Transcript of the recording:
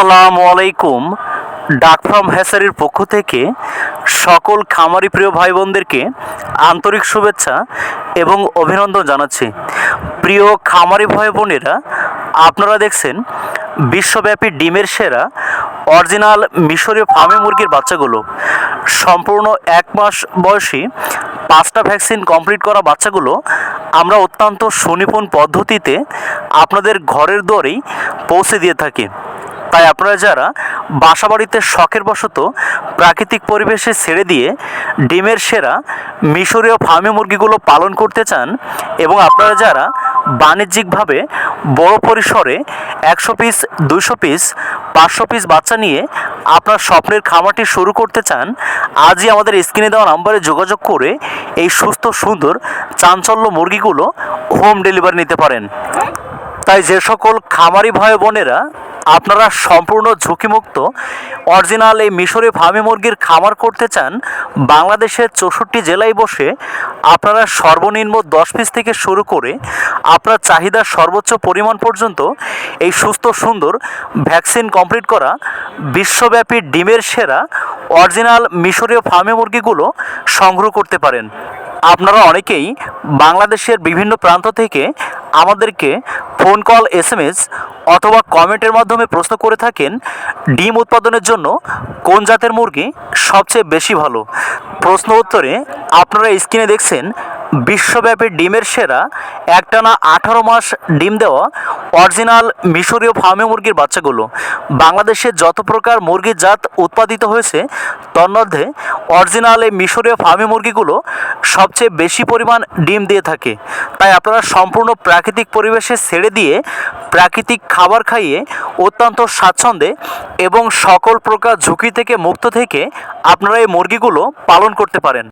আসসালামু আলাইকুম। ডাক ফার্ম হ্যাসারির পক্ষ থেকে সকল খামারি প্রিয় ভাই বোনদেরকে আন্তরিক শুভেচ্ছা এবং অভিনন্দন জানাচ্ছি। প্রিয় খামারি ভাই বোনেরা আপনারা দেখছেন বিশ্বব্যাপী ডিমের সেরা অরিজিনাল মিশরীয় ফার্মে মুরগির বাচ্চাগুলো। সম্পূর্ণ এক মাস বয়সী পাঁচটা ভ্যাকসিন কমপ্লিট করা বাচ্চাগুলো আমরা অত্যন্ত সুনিপুণ পদ্ধতিতে আপনাদের ঘরের দুয়ারেই পৌঁছে দিয়ে থাকি। তাই আপনারা যারা বাসাবাড়িতে শখের বশত প্রাকৃতিক পরিবেশে ছেড়ে দিয়ে ডিমের সেরা মিশরীয় ফার্মি মুরগিগুলো পালন করতে চান এবং আপনারা যারা বাণিজ্যিকভাবে বড় পরিসরে একশো পিস দুশো পিস, পাঁচশো পিস বাচ্চা নিয়ে আপনার স্বপ্নের খামারটি শুরু করতে চান, আজই আমাদের স্ক্রিনে দেওয়া নাম্বারে যোগাযোগ করে এই সুস্থ, সুন্দর, চাঞ্চল্য মুরগিগুলো হোম ডেলিভারি নিতে পারেন। তাই যে সকল খামারি ভাই বোনেরা, আপনারা সম্পূর্ণ ঝুঁকিমুক্ত, অরিজিনাল এই মিশরে ফার্মি মুরগির খামার করতে চান, বাংলাদেশের চৌষট্টি জেলায় বসে আপনারা সর্বনিম্ন দশ পিস থেকে শুরু করে আপনার চাহিদার সর্বোচ্চ পরিমাণ পর্যন্ত এই সুস্থ, সুন্দর ভ্যাকসিন কমপ্লিট করা, বিশ্বব্যাপী ডিমের সেরা অরিজিনাল মিশরীয় ফার্মি মুরগিগুলো সংগ্রহ করতে পারেন। আপনারা অনেকেই বাংলাদেশের বিভিন্ন প্রান্ত থেকে আমাদেরকে phone call S M S অথবা কমেন্টের মাধ্যমে প্রশ্ন করে থাকেন, ডিম উৎপাদনের জন্য কোন জাতের মুরগি সবচেয়ে বেশি ভালো? প্রশ্ন উত্তরে আপনারা স্ক্রিনে দেখছেন, বিশ্বব্যাপী ডিমের সেরা একটানা আঠারো মাস ডিম দেওয়া অরিজিনাল মিশরীয় ফার্মে মুরগির বাচ্চাগুলো। বাংলাদেশে যত প্রকার মুরগির জাত উৎপাদিত হয়েছে, তন্মধ্যে অরিজিনাল এই মিশরীয় ফার্মে মুরগিগুলো সবচেয়ে বেশি পরিমাণ ডিম দিয়ে থাকে। তাই আপনারা সম্পূর্ণ প্রাকৃতিক পরিবেশে ছেড়ে দিয়ে প্রাকৃতিক খাবার খাইয়ে অত্যন্ত স্বাচ্ছন্দ্যে এবং সকল প্রকার ঝুঁকি থেকে মুক্ত থেকে আপনারা এই মুরগিগুলো পালন করতে পারেন।